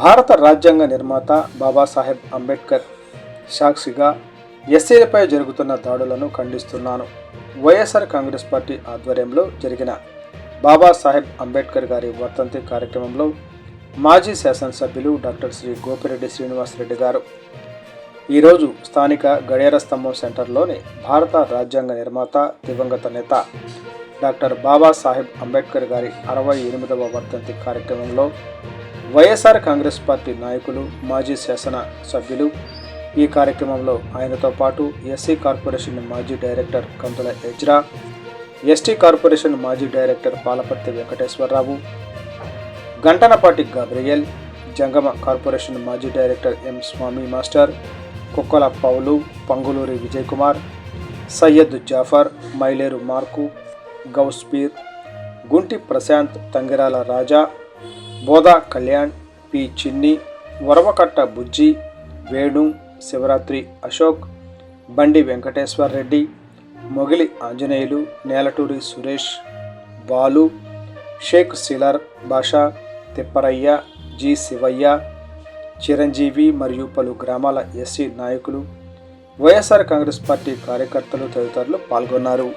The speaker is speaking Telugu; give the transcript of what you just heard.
భారత రాజ్యాంగ నిర్మాత బాబాసాహెబ్ అంబేద్కర్ సాక్షిగా ఎస్సీలపై జరుగుతున్న దాడులను ఖండిస్తున్నాను. వైఎస్ఆర్ కాంగ్రెస్ పార్టీ ఆధ్వర్యంలో జరిగిన బాబాసాహెబ్ అంబేద్కర్ గారి వర్తంతి కార్యక్రమంలో మాజీ శాసనసభ్యులు డాక్టర్ శ్రీ గోపిరెడ్డి శ్రీనివాసరెడ్డి గారు. ఈరోజు స్థానిక గడియార స్తంభం సెంటర్లోని భారత రాజ్యాంగ నిర్మాత దివంగత నేత డాక్టర్ బాబాసాహెబ్ అంబేద్కర్ గారి అరవై ఎనిమిదవ వర్ధంతి కార్యక్రమంలో వైఎస్ఆర్ కాంగ్రెస్ పార్టీ నాయకులు మాజీ శాసన సభ్యులు. ఈ కార్యక్రమంలో ఆయనతో పాటు ఎస్సీ కార్పొరేషన్ మాజీ director Kandula Ezra ST corporation మాజీ director Palaparthi Venkateswararao Gantanapati Gabriel Jangama corporation మాజీ director M Swamy master Kukkala Paulu Panguluri Vijay Kumar Syed Jaffar Myleru Mark Gouspeer Gunti Prashanth Tangirala Raja Bodha Kalyan P. చిన్ని వరవకట్ట బుజ్జి వేణు శివరాత్రి అశోక్ బండి వెంకటేశ్వర్ రెడ్డి మొగిలి ఆంజనేయులు నేలటూరి సురేష్ బాలు షేక్ సిలర్ భాషా తిప్పరయ్య జి. శివయ్య చిరంజీవి మరియు పలు గ్రామాల ఎస్సీ నాయకులు వైఎస్ఆర్ కాంగ్రెస్ పార్టీ కార్యకర్తలు తదితరులు పాల్గొన్నారు.